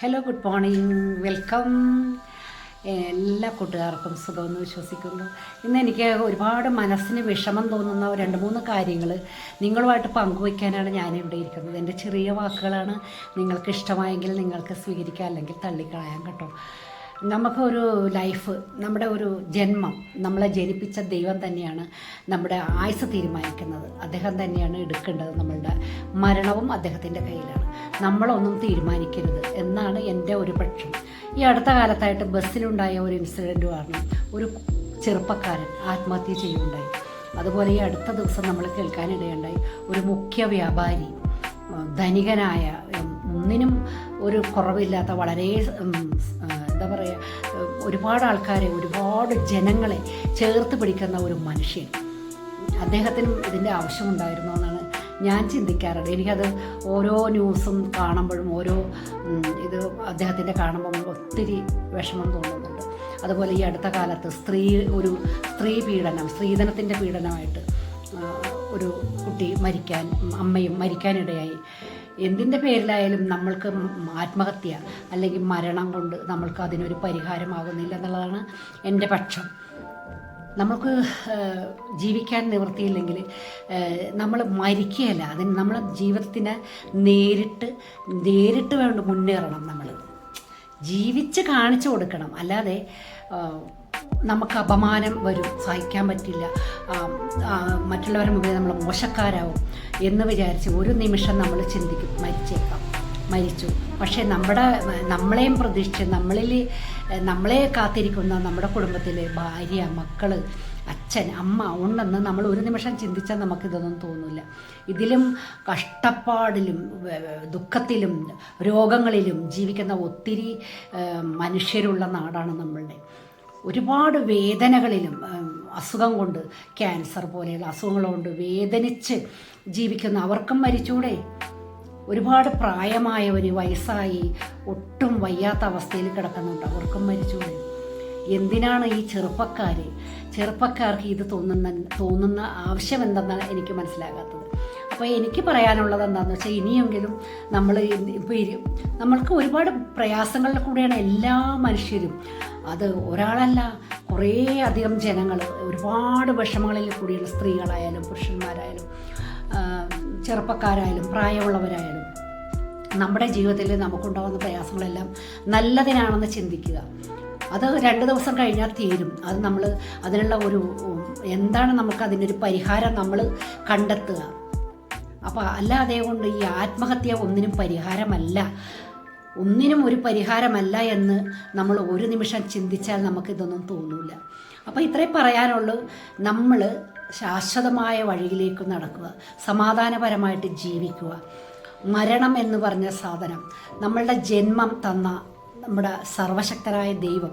Hello good morning welcome എല്ലാ കൂട്ടുകാർക്കും സുഖമെന്ന് വിശ്വസിക്കുന്നു. ഇന്ന് എനിക്ക് ഒരുപാട് മനസ്സിന് വിഷമം തോന്നുന്ന രണ്ട് മൂന്ന് കാര്യങ്ങൾ നിങ്ങളുമായിട്ട് പങ്കുവയ്ക്കാനാണ് ഞാനിവിടെ ഇരിക്കുന്നത്. എന്റെ ചെറിയ വാക്കുകളാണ് നിങ്ങൾക്ക് ഇഷ്ടമായെങ്കിൽ നിങ്ങൾക്ക് സ്വീകരിക്കാം അല്ലെങ്കിൽ തള്ളിക്കളയാം കേട്ടോ. നമുക്കൊരു ലൈഫ് നമ്മുടെ ഒരു ജന്മം നമ്മളെ ജനിപ്പിച്ച ദൈവം തന്നെയാണ് നമ്മുടെ ആയുസ് തീരുമാനിക്കുന്നത്. അദ്ദേഹം തന്നെയാണ് എടുക്കേണ്ടത് നമ്മളുടെ മരണവും അദ്ദേഹത്തിന്റെ കയ്യിലാണ്. നമ്മളൊന്നും തീരുമാനിക്കരുത് എന്നാണ് എന്റെ ഒരു പക്ഷം. ഈ അടുത്ത കാലത്തായിട്ട് ബസ്സിലുണ്ടായ ഒരു ഇൻസിഡന്റ് കാരണം ഒരു ചെറുപ്പക്കാരൻ ആത്മഹത്യ ചെയ്യുകയുണ്ടായി. അതുപോലെ ഈ അടുത്ത ദിവസം നമ്മൾ കേൾക്കാനിടയുണ്ടായി ഒരു മുഖ്യ വ്യാപാരി ധനികനായ ഒന്നിനും ഒരു കുറവില്ലാത്ത വളരെ എന്താ പറയുക ഒരുപാട് ആൾക്കാരെ ഒരുപാട് ജനങ്ങളെ ചേർത്ത് പിടിക്കുന്ന ഒരു മനുഷ്യൻ. അദ്ദേഹത്തിനും ഇതിന്റെ ആവശ്യമുണ്ടായിരുന്നു എന്നാണ് ഞാൻ ചിന്തിക്കാറുണ്ട് എനിക്കത് ഓരോ ന്യൂസും കാണുമ്പോഴും ഓരോ ഇത് അദ്ദേഹത്തിന്റെ കാണുമ്പോൾ ഒത്തിരി വിഷമം തോന്നുന്നുണ്ട്. അതുപോലെ ഈ അടുത്ത കാലത്ത് സ്ത്രീ ഒരു സ്ത്രീ പീഡനം സ്ത്രീധനത്തിന്റെ പീഡനമായിട്ട് ഒരു കുട്ടി മരിക്കാൻ അമ്മയും മരിക്കാനിടയായി. എന്തിന്റെ പേരിലായാലും നമ്മൾക്ക് ആത്മഹത്യ അല്ലെങ്കിൽ മരണം കൊണ്ട് നമ്മൾക്ക് അതിനൊരു പരിഹാരമാകുന്നില്ല എന്നുള്ളതാണ് എന്റെ പക്ഷം. നമുക്ക് ജീവിക്കാൻ നിവൃത്തിയില്ലെങ്കിൽ നമ്മൾ മരിക്കുകയല്ല. അതിന് നമ്മൾ ജീവിതത്തിനെ നേരിട്ട് നേരിട്ട് വേണ്ട മുന്നേറണം നമ്മൾ. ജീവിച്ച് കാണിച്ചു കൊടുക്കണം. അല്ലാതെ നമുക്ക് അപമാനം വരും. സഹിക്കാൻ പറ്റില്ല. മറ്റുള്ളവരുടെ മുമ്പിൽ നമ്മൾ മോശക്കാരാവും എന്ന് വിചാരിച്ച് ഒരു നിമിഷം നമ്മൾ ചിന്തിക്കും മരിച്ചേക്കാം. മരിച്ചു. പക്ഷേ നമ്മുടെ നമ്മളെയും പ്രതീക്ഷിച്ച് നമ്മളിൽ നമ്മളെ കാത്തിരിക്കുന്ന നമ്മുടെ കുടുംബത്തിലെ ഭാര്യ മക്കൾ അച്ഛൻ അമ്മ ഉണ്ടെന്ന് നമ്മൾ ഒരു നിമിഷം ചിന്തിച്ചാൽ നമുക്കിതൊന്നും തോന്നില്ല. ഇതിലും കഷ്ടപ്പാടിലും ദുഃഖത്തിലും രോഗങ്ങളിലും ജീവിക്കുന്ന ഒത്തിരി മനുഷ്യരുള്ള നാടാണ് നമ്മളുടെ. ഒരുപാട് വേദനകളിലും അസുഖം കൊണ്ട് ക്യാൻസർ പോലെയുള്ള അസുഖങ്ങൾ കൊണ്ട് വേദനിച്ച് ജീവിക്കുന്ന അവർക്കും മരിച്ചൂടെ. ഒരുപാട് പ്രായമായവർ വയസ്സായി ഒട്ടും വയ്യാത്ത അവസ്ഥയിൽ കിടക്കുന്നുണ്ട് അവർക്കും മരിച്ചൂടെ. എന്തിനാണ് ഈ ചെറുപ്പക്കാർ ചെറുപ്പക്കാർക്ക് ഇത് തോന്നുന്ന തോന്നുന്ന ആവശ്യം എന്തെന്നാണ് എനിക്ക് മനസ്സിലാകാത്തത്. അപ്പോൾ എനിക്ക് പറയാനുള്ളത് എന്താണെന്ന് വെച്ചാൽ ഇനിയെങ്കിലും നമ്മൾ ഇപ്പോൾ നമ്മൾക്ക് ഒരുപാട് പ്രയാസങ്ങളിൽ കൂടെയാണ് എല്ലാ മനുഷ്യരും അത് ഒരാളല്ല കുറേ അധികം ജനങ്ങൾ ഒരുപാട് വിഷമങ്ങളിൽ കൂടിയുള്ള സ്ത്രീകളായാലും പുരുഷന്മാരായാലും ചെറുപ്പക്കാരായാലും പ്രായമുള്ളവരായാലും നമ്മുടെ ജീവിതത്തിൽ നമുക്കുണ്ടാകുന്ന പ്രയാസങ്ങളെല്ലാം നല്ലതിനാണെന്ന് ചിന്തിക്കുക. അത് രണ്ട് ദിവസം കഴിഞ്ഞാൽ തീരും. അത് നമ്മൾ അതിനുള്ള ഒരു എന്താണ് നമുക്ക് അതിനൊരു പരിഹാരം നമ്മൾ കണ്ടെത്തുക. അപ്പോൾ അല്ലാതെ കൊണ്ട് ഈ ആത്മഹത്യ ഒന്നിനും പരിഹാരമല്ല. ഒന്നിനും ഒരു പരിഹാരമല്ല എന്ന് നമ്മൾ ഒരു നിമിഷം ചിന്തിച്ചാൽ നമുക്കിതൊന്നും തോന്നില്ല അപ്പോൾ ഇത്രയും പറയാനുള്ളൂ നമ്മൾ ശാശ്വതമായ വഴിയിലേക്ക് നടക്കുക സമാധാനപരമായിട്ട് ജീവിക്കുക. മരണം എന്ന് പറഞ്ഞ സാധനം നമ്മളുടെ ജന്മം തന്ന നമ്മുടെ സർവശക്തരായ ദൈവം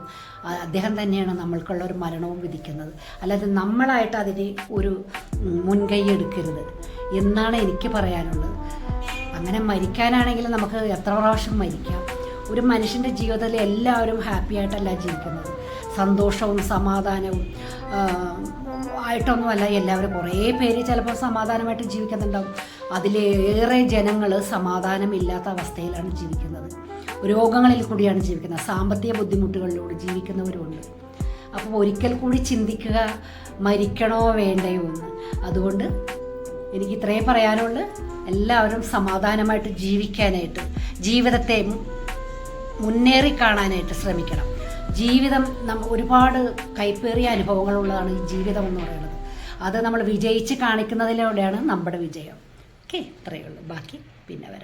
അദ്ദേഹം തന്നെയാണ് നമ്മൾക്കുള്ള ഒരു മരണവും വിധിക്കുന്നത്. അല്ലാതെ നമ്മളായിട്ട് അതിന് ഒരു മുൻകൈ എടുക്കരുത് എന്നാണ് എനിക്ക് പറയാനുള്ളത്. അങ്ങനെ മരിക്കാനാണെങ്കിൽ നമുക്ക് എത്ര പ്രാവശ്യം മരിക്കാം? ഒരു മനുഷ്യന്റെ ജീവിതത്തിൽ എല്ലാവരും ഹാപ്പി ആയിട്ടല്ല ജീവിക്കുന്നത്. സന്തോഷവും സമാധാനവും ആയിട്ടൊന്നുമല്ല എല്ലാവരും കുറേ പേര് ചിലപ്പോൾ സമാധാനമായിട്ട് ജീവിക്കുന്നുണ്ടാവും. അതിലേറെ ജനങ്ങൾ സമാധാനമില്ലാത്ത അവസ്ഥയിലാണ് ജീവിക്കുന്നത്. രോഗങ്ങളിൽ കൂടിയാണ് ജീവിക്കുന്നത്. സാമ്പത്തിക ബുദ്ധിമുട്ടുകളിലൂടെ ജീവിക്കുന്നവരുണ്ട്. അപ്പോൾ ഒരിക്കൽ കൂടി ചിന്തിക്കുക മരിക്കണോ വേണ്ടയോ എന്ന്. അതുകൊണ്ട് എനിക്ക് ഇത്രയും പറയാനുള്ളൂ എല്ലാവരും സമാധാനമായിട്ട് ജീവിക്കാനായിട്ട് ജീവിതത്തെ മുന്നേറി കാണാനായിട്ട് ശ്രമിക്കണം. ജീവിതം നമ്മൾ ഒരുപാട് കൈപ്പേറിയ അനുഭവങ്ങളുള്ളതാണ് ഈ ജീവിതം എന്ന് പറയുന്നത്. അത് നമ്മൾ വിജയിച്ച് കാണിക്കുന്നതിലൂടെയാണ് നമ്മുടെ വിജയം. ഓക്കെ ഇത്രയേ ഉള്ളൂ. ബാക്കി പിന്നെ വരാം.